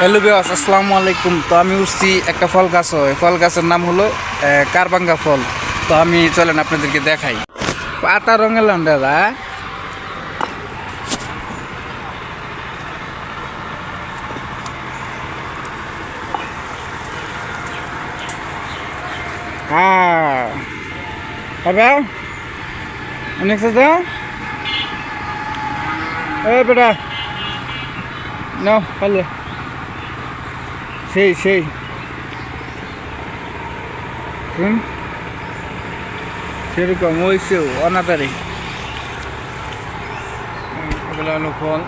Hello বিয়াস আসসালামু আলাইকুম। তো আমি উঠছি একটা ফল গাছ হয়। ফল গাছের নাম হলো কারবাঙ্গা ফল। তো আমি চলেন আপনাদেরকে দেখাই। পাতা রঙের লাম দাদা। হ্যাঁ। হবে অনেক দাও এ, বেটা। নাও পালে সেই সেই। হুম? সেরকম ওইসেও অনাতারি। এগুলো হলো ফল।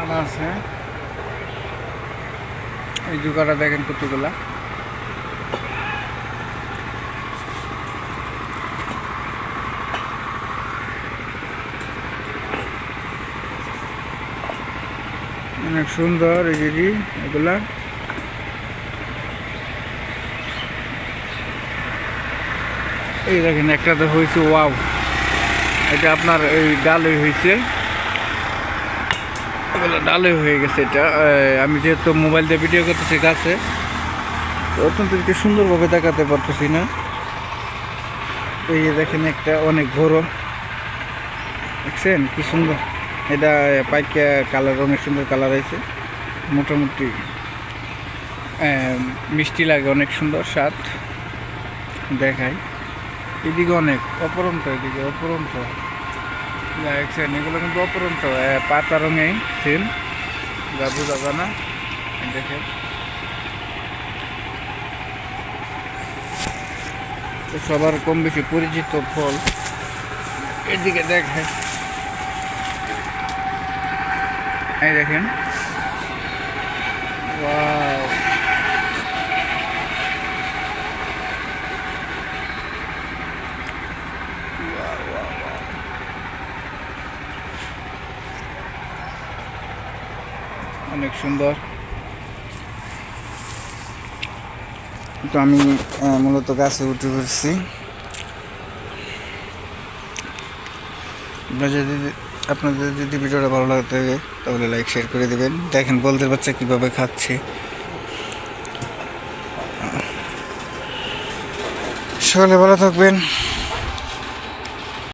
আদা আছে। এই জুগাটা দেখেন কতগুলা। অনেক সুন্দর এই এগুলা। এই দেখেন, একটা তো হয়েছে, ওয়াও। এটা আপনার এই ডালে হয়েছে। ডালে হয়ে গেছে এটা। আমি যেহেতু মোবাইল দিয়ে ভিডিও করতেছি অত্যন্ত সুন্দরভাবে দেখাতে পারতেছি না। এই দেখেন, একটা অনেক বড়। দেখছেন কি সুন্দর? এটা পাইকা কালার, অনেক সুন্দর কালার হয়েছে। মোটামুটি মিষ্টি লাগে, অনেক সুন্দর স্বাদ। দেখাই। এদিকে অনেক, অপরন্ত এদিকে, অপরন্ত। দেখছেন, এগুলো কিন্তু অপরন্ত। পাতা রঙে সেম যা বোঝা যায় না? দেখেন। সবার কম বেশি পরিচিত ফল। এদিকে দেখেন। এই দেখেন. অনেক সুন্দর। তো আমি মূলত গাছে উঠে পড়ছি। আপনারা যদি আপনাদের যদি ভিডিওটা ভালো লাগে থাকে, তাহলে লাইক শেয়ার করে দেবেন। দেখেন বলতে বাচ্চা কীভাবে খাচ্ছে। সকলে ভালো থাকবেন।